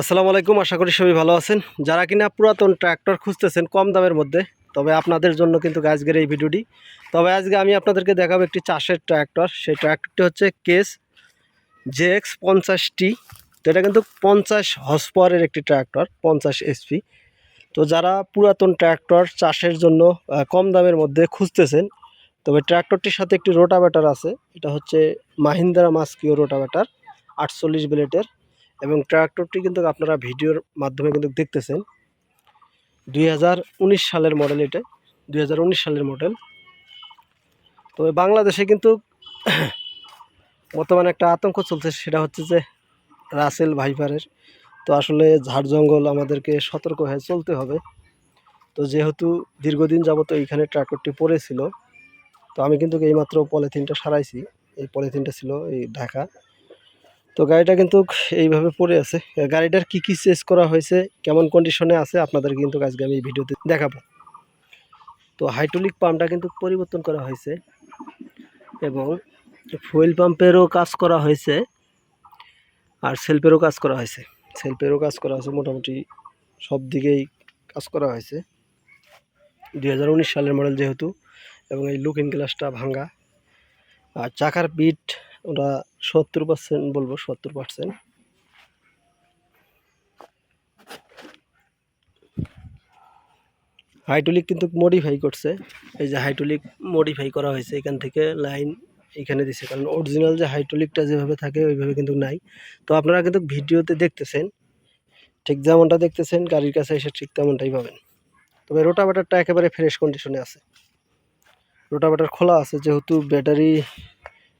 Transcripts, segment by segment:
আসসালামু আলাইকুম, আশা করি সবাই ভালো আছেন। যারা কিনা পুরাতন ট্র্যাক্টর খুঁজতেছেন কম দামের মধ্যে, তবে আপনাদের জন্য কিন্তু আজকের এই ভিডিওটি। তবে আজকে আমি আপনাদেরকে দেখাবো একটি চাষের ট্র্যাক্টর। সেই ট্র্যাক্টরটি হচ্ছে কেস জে জেএক্স পঞ্চাশটি তো এটা কিন্তু পঞ্চাশ হর্স পাওয়ারের একটি ট্র্যাক্টর, পঞ্চাশ এসপি। তো যারা পুরাতন ট্র্যাক্টর চাষের জন্য কম দামের মধ্যে খুঁজতেছেন, তবে ট্র্যাক্টরটির সাথে একটি রোটাভেটার আছে। এটা হচ্ছে মাহিন্দ্রা মাস্কিও রোটাভেটার, আটচল্লিশ ব্লেডের। এবং ট্রাক্টরটি কিন্তু আপনারা ভিডিওর মাধ্যমে কিন্তু দেখতেছেন। দুই হাজার উনিশ সালের মডেল এটা। দুই হাজার উনিশ সালের মডেল তো বাংলাদেশে কিন্তু বর্তমানে একটা আতঙ্ক চলছে, সেটা হচ্ছে যে রাসেল ভাইপারের। তো আসলে ঝাড় জঙ্গল আমাদেরকে সতর্ক হয়ে চলতে হবে। তো যেহেতু দীর্ঘদিন যাবত এইখানে ট্রাক্টরটি পড়েছিল, তো আমি কিন্তু এইমাত্র পলিথিনটা সারাইছি। এই পলিথিনটা ছিল এই ঢাকা। তো গাড়িটা কিন্তু এইভাবে পড়ে আছে। গাড়িটার কি কি চেঞ্জ করা হয়েছে, কেমন কন্ডিশনে আছে আপনাদের কিন্তু আজকে আমি এই ভিডিওতে দেখাবো। তো হাইড্রোলিক পাম্পটা কিন্তু পরিবর্তন করা হয়েছে এবং ফুয়েল পাম্পেরও কাজ করা হয়েছে আর সেলফেরও কাজ করা হয়েছে। সেলফেরও কাজ করা হয়েছে, মোটামুটি সব দিকেই কাজ করা হয়েছে। দু হাজার উনিশ সালের মডেল যেহেতু এবং এই লুকিং গ্লাসটা ভাঙ্গা। আর চাকার বিট ওরা সত্তর পার্সেন্ট বলব সত্তর পার্সেন্ট। হাইড্রোলিক কিন্তু মডিফাই করছে। এই যে হাইড্রোলিক মডিফাই করা হয়েছে এখান থেকে লাইন এখানে দিছে। কারণ অরিজিনাল যে হাইড্রোলিকটা যেভাবে থাকে, ওইভাবে কিন্তু নাই। তো আপনারা কিন্তু ভিডিওতে দেখতেছেন, ঠিক যেমনটা দেখতেছেন, গাড়ির কাছে এসে ঠিক তেমনটাই পাবেন। তবে রোটাভেটারটা একেবারে ফ্রেশ কন্ডিশনে আছে। রোটাভেটার খোলা আছে, যেহেতু ব্যাটারি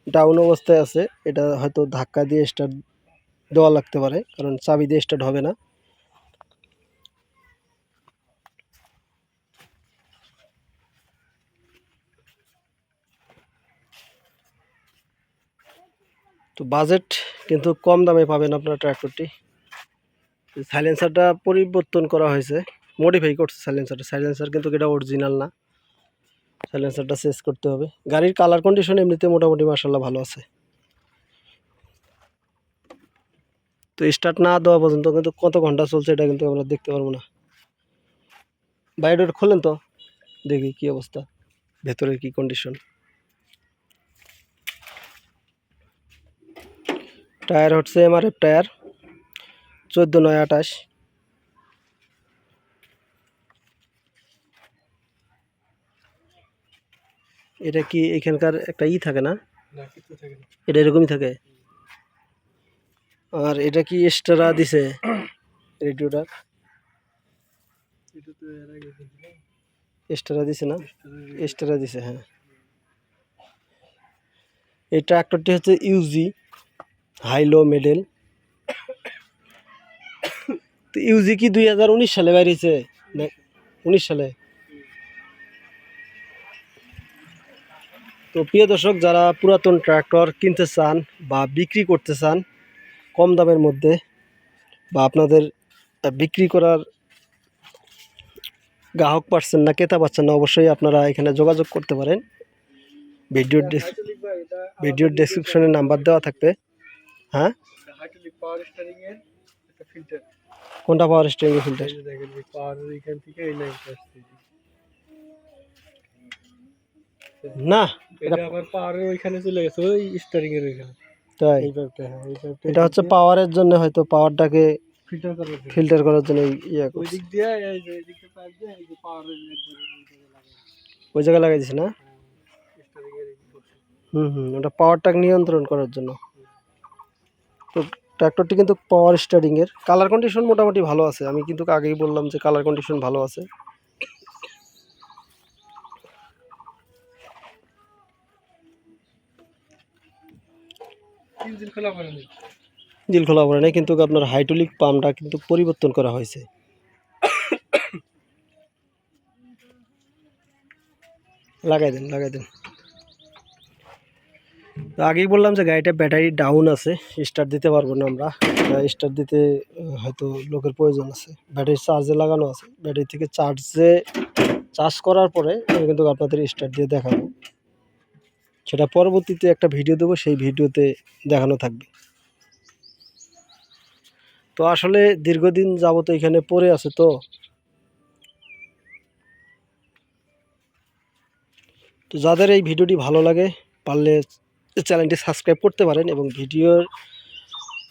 ডাউন অবস্থায় আছে, এটা হয়তো ধাক্কা দিয়ে স্টার্ট দেওয়া লাগতে পারে, কারণ চাবি দিয়ে স্টার্ট হবে না। তো বাজেট কিন্তু কম দামে পাবেন আপনার ট্র্যাক্টরটি সাইলেন্সারটা পরিবর্তন করা হয়েছে মডিফাই করছে সাইলেন্সারটা সাইলেন্সার কিন্তু এটা অরিজিনাল না। সাইলেন্সারটা চেঞ্জ করতে হবে। গাড়ির কালার কন্ডিশন এমনিতে মোটামুটি মার্শাল্লাহ ভালো আছে। তো স্টার্ট না দেওয়া পর্যন্ত কিন্তু কত ঘণ্টা চলছে এটা কিন্তু আমরা দেখতে পারব না। বাইরের খোলেন তো? দেখি কি অবস্থা। ভেতরের কি কন্ডিশন টায়ার হচ্ছে এমআরএফ টায়ার চোদ্দ নয় আঠাশ। এটা কি এখানকার একটা ই থাকে না? এটা এরকমই থাকে? আর এটা কি এক্সট্রা দিছে? রেডিওটা? এক্সট্রা দিছে না? এক্সট্রা দিছে হ্যাঁ। এই ট্রাক্টরটি হচ্ছে ইউজি হাইলো মেডেল তো ইউজি কি দুই হাজার উনিশ সালে বেরিয়েছে? উনিশ সালে। তো প্রিয় দর্শক যারা পুরাতন ট্রাক্টর কিনতে চান বা বিক্রি করতে চান কম দামের মধ্যে বা আপনাদের বিক্রি করার গ্রাহক পাচ্ছেন না ক্রেতা পাচ্ছেন না অবশ্যই আপনারা এখানে যোগাযোগ করতে পারেন। ভিডিও ভিডিওর ডেসক্রিপশনে নাম্বার দেওয়া থাকবে। হ্যাঁ? কোনটা পাওয়ার স্টিয়ারিং ফিল্টার পাওয়ার এখান থেকে এই না এটা আবার পাওয়ারের ওইখানে চলে গেছে ওই স্টারিং এর ওইখানে। তাই। এই পাইপটা হ্যাঁ এই পাইপটা এটা হচ্ছে পাওয়ারের জন্য হয়তো পাওয়ারটাকে ফিল্টার করার জন্য। ফিল্টার করার জন্য এই ইয়ে ওই দিক দিয়ে এই যে এই পাইপ দিয়ে এই যে পাওয়ারের ওই জায়গায় লাগাই দিছে না এর হুম হুম ওটা পাওয়ারটাকে নিয়ন্ত্রণ করার জন্য। তো ট্র্যাক্টরটি কিন্তু পাওয়ার স্টারিংয়ের কালার কন্ডিশন মোটামুটি ভালো আছে আমি কিন্তু আগেই বললাম যে কালার কন্ডিশন ভালো আছে। দিল খোলা পড়ে নাই। কিন্তু আপনার হাইড্রোলিক পাম্পটা কিন্তু পরিবর্তন করা হয়েছে। লাগাই দেন লাগাই দেন। তো আগেই বললাম যে গাড়িটা ব্যাটারি ডাউন আছে স্টার্ট দিতে পারব না আমরা। স্টার্ট দিতে হয়তো লোকের প্রয়োজন আছে। ব্যাটারি চার্জে লাগানো আছে। ব্যাটারি থেকে চার্জে চার্জ করার পরে আমি কিন্তু আপনাদের স্টার্ট দিয়ে দেখাবো। সেটা পরবর্তীতে একটা ভিডিও দেবো, সেই ভিডিওতে দেখানো থাকবে। তো আসলে দীর্ঘদিন যাবত এখানে পড়ে আছে তো। তো যাদের এই ভিডিওটি ভালো লাগে, পারলে চ্যানেলটি সাবস্ক্রাইব করতে পারেন এবং ভিডিওর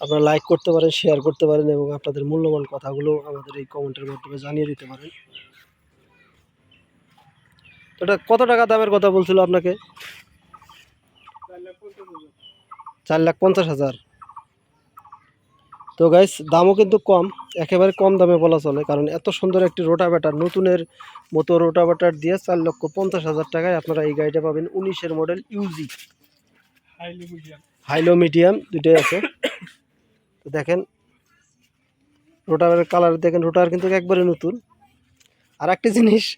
আপনারা লাইক করতে পারেন শেয়ার করতে পারেন এবং আপনাদের মূল্যবান কথাগুলো আমাদের এই কমেন্টের মাধ্যমে জানিয়ে দিতে পারেন। তো এটা কত টাকা দামের কথা বলছিল আপনাকে? চার লাখ পঞ্চাশ হাজার। তো গাইস দামও কিন্তু কম একেবারে কম দামে বলা চলে কারণ এত সুন্দর একটি রোটাভেটার নতুনের মতো রোটাভেটার দিয়ে চার লক্ষ পঞ্চাশ হাজার টাকায় আপনারা এই গাড়িটা পাবেন উনিশের model UG highly medium high low medium দুটোই আছে। তো দেখেন রোটারের কালার দেখেন রোটার কিন্তু একবারে নতুন। আর একটা জিনিস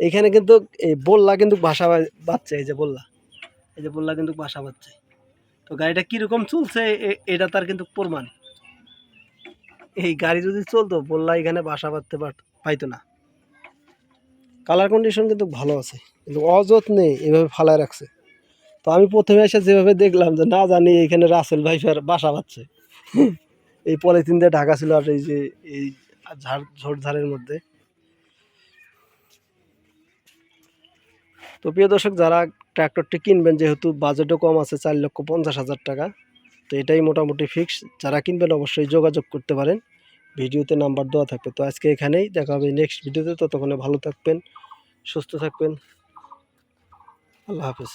এখানে কিন্তু এই বললা কিন্তু বা- বাচ্চা এই যে বললা। এই যে বললা কিন্তু বাসা বাচ্চা। তো গাড়িটা কীরকম চলছে এটা তার কিন্তু প্রমাণ। এই গাড়ি যদি চলতো, বললা এখানে বাসা বাঁধতে পাইতো না। কালার কন্ডিশন কিন্তু ভালো আছে, কিন্তু অযত্নে এভাবে ফালায় রাখছে। তো আমি প্রথমে এসে যেভাবে দেখলাম যে, না জানি এখানে রাসেল ভাই ফের বাসা বাঁধছে। এই পলিথিন দিয়ে ঢাকা ছিল আর এই যে, এই ঝাড় ঝোড়ঝাড়ের মধ্যে। তো প্রিয় দর্শক, যারা ট্র্যাক্টরটি কিনবেন যেহেতু বাজেটও কম আছে চার লক্ষ পঞ্চাশ হাজার টাকা। তো এটাই মোটামুটি ফিক্স যারা কিনবেন অবশ্যই যোগাযোগ করতে পারেন। ভিডিওতে নাম্বার দেওয়া থাকবে। তো আজকে এখানেই দেখা হবে নেক্সট ভিডিওতে ততক্ষণে ভালো থাকবেন, সুস্থ থাকবেন। আল্লাহ হাফিজ।